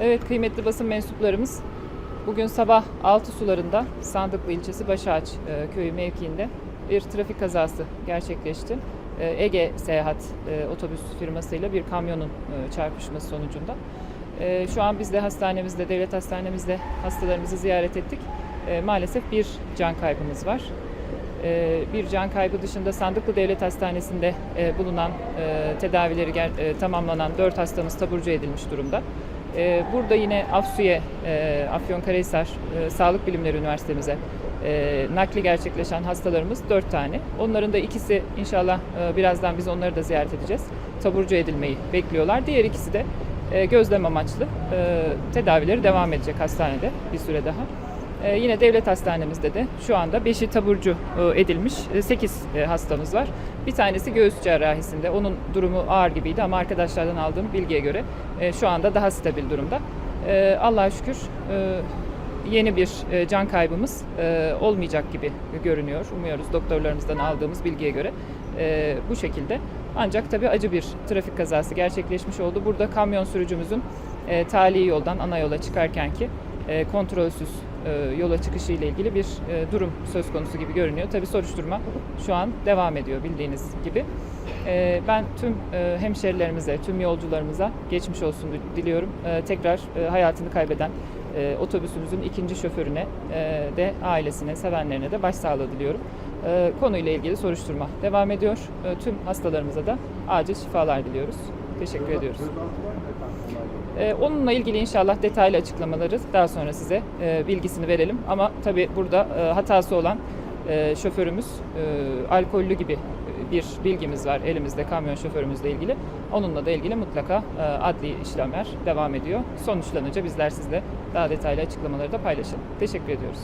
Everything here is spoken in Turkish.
Evet kıymetli basın mensuplarımız bugün sabah 6 sularında Sandıklı ilçesi Başağaç e, köyü mevkiinde bir trafik kazası gerçekleşti. E, Ege Seyahat e, otobüs firmasıyla bir kamyonun e, çarpışması sonucunda. E, Şu an biz de hastanemizde, devlet hastanemizde hastalarımızı ziyaret ettik. E, Maalesef bir can kaybımız var. E, Bir can kaybı dışında Sandıklı Devlet Hastanesi'nde e, bulunan e, tedavileri e, tamamlanan 4 hastamız taburcu edilmiş durumda. E, Burada yine Afsu'ye, e, Afyonkarahisar e, Sağlık Bilimleri Üniversitemize e, nakli gerçekleşen hastalarımız 4 tane. Onların da ikisi inşallah e, birazdan biz onları da ziyaret edeceğiz. Taburcu edilmeyi bekliyorlar. Diğer ikisi de e, gözlem amaçlı e, tedavileri devam edecek hastanede bir süre daha. Ee, yine devlet hastanemizde de şu anda 5'i taburcu e, edilmiş 8 hastamız var. Bir tanesi göğüs cerrahisinde. Onun durumu ağır gibiydi ama arkadaşlardan aldığım bilgiye göre e, şu anda daha stabil durumda. E, Allah'a şükür e, yeni bir e, can kaybımız e, olmayacak gibi görünüyor. Umuyoruz doktorlarımızdan aldığımız bilgiye göre e, bu şekilde. Ancak tabii acı bir trafik kazası gerçekleşmiş oldu. Burada kamyon sürücümüzün e, tali yoldan ana yola çıkarken ki e, kontrolsüz e, yola çıkışı ile ilgili bir e, durum söz konusu gibi görünüyor. Tabii soruşturma şu an devam ediyor bildiğiniz gibi. Ben tüm e, hemşerilerimize, tüm yolcularımıza geçmiş olsun diliyorum. Tekrar hayatını kaybeden otobüsümüzün ikinci şoförüne de ailesine, sevenlerine de başsağlığı diliyorum. E, Konuyla ilgili soruşturma devam ediyor. Tüm hastalarımıza da acil şifalar diliyoruz. Teşekkür ediyoruz. Ee, onunla ilgili inşallah detaylı açıklamaları daha sonra size e, bilgisini verelim. Ama tabii burada e, hatası olan e, şoförümüz e, alkollü gibi bir bilgimiz var elimizde kamyon şoförümüzle ilgili. Onunla da ilgili mutlaka adli işlemler devam ediyor. Sonuçlanınca bizler sizle daha detaylı açıklamaları da paylaşalım. Teşekkür ediyoruz.